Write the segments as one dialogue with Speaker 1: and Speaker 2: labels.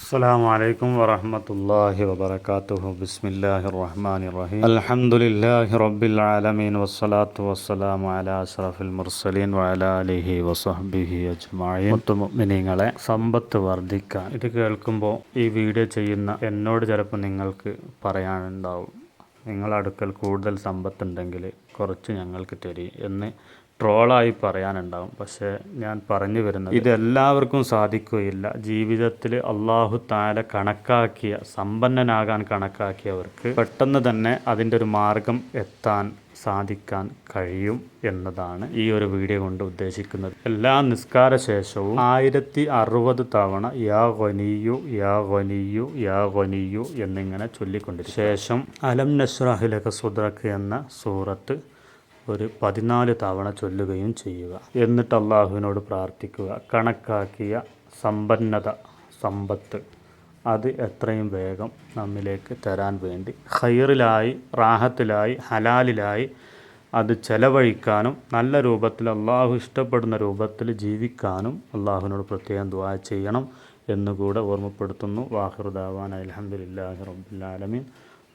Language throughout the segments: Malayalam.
Speaker 1: السلام عليكم ورحمة الله وبركاته بسم الله الرحمن الرحيم الحمد لله رب العالمين والصلاة والسلام على أشرف المرسلين وعلى آله وصحبه أجمعين മുത്തുമുഅ്മിനീങ്ങളെ സമ്പത്ത് വർദ്ധിക്കാൻ ഇത് കേൾക്കുമ്പോൾ ഈ വീഡിയോ ചെയ്യുന്ന എന്നോട് ചിലപ്പോൾ നിങ്ങൾക്ക് പറയാനുണ്ടാവും നിങ്ങളുടെ അടുക്കൽ കൂടുതൽ സമ്പത്തുണ്ടെങ്കിൽ കുറച്ച് ഞങ്ങൾക്ക് തരി എന്ന് ട്രോളായി പറയാനുണ്ടാവും. പക്ഷേ ഞാൻ പറഞ്ഞു വരുന്നത് ഇതെല്ലാവർക്കും സാധിക്കുകയില്ല. ജീവിതത്തിൽ അള്ളാഹു താല കണക്കാക്കിയ സമ്പന്നനാകാൻ കണക്കാക്കിയവർക്ക് പെട്ടെന്ന് തന്നെ അതിന്റെ ഒരു മാർഗം എത്താൻ സാധിക്കാൻ കഴിയും എന്നതാണ് ഈ ഒരു വീഡിയോ കൊണ്ട് ഉദ്ദേശിക്കുന്നത്. എല്ലാ നിസ്കാര ശേഷവും ആയിരത്തി അറുപത് തവണ യാ ഗനിയു യാ ഗനിയു യാ ഗനിയു എന്നിങ്ങനെ ചൊല്ലിക്കൊണ്ടിരിക്കും. ശേഷം അലം നഷ്റാഹിലക സുദ്രക്ക് എന്ന സൂറത്ത് ഒരു പതിനാല് തവണ ചൊല്ലുകയും ചെയ്യുക. എന്നിട്ട് അള്ളാഹുവിനോട് പ്രാർത്ഥിക്കുക. കണക്കാക്കിയ സമ്പന്നത സമ്പത്ത് അത് എത്രയും വേഗം നമ്മിലേക്ക് തരാൻ വേണ്ടി. ഹൈറിലായി റാഹത്തിലായി ഹലാലിലായി അത് ചെലവഴിക്കാനും നല്ല രൂപത്തിൽ അള്ളാഹു ഇഷ്ടപ്പെടുന്ന രൂപത്തിൽ ജീവിക്കാനും അള്ളാഹുവിനോട് പ്രത്യേകം ദുആ ചെയ്യണം എന്നുകൂടെ ഓർമ്മപ്പെടുത്തുന്നു. വാഹിറുദാവാൻ അലഹമുല്ലാഹി റബ്ബുലാലമീൻ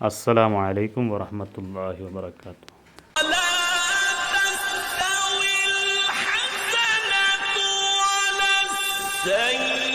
Speaker 1: അസ്സലാമു അലൈക്കും വറഹമത്തല്ലാഹി വബർക്കാത്തു
Speaker 2: سيئ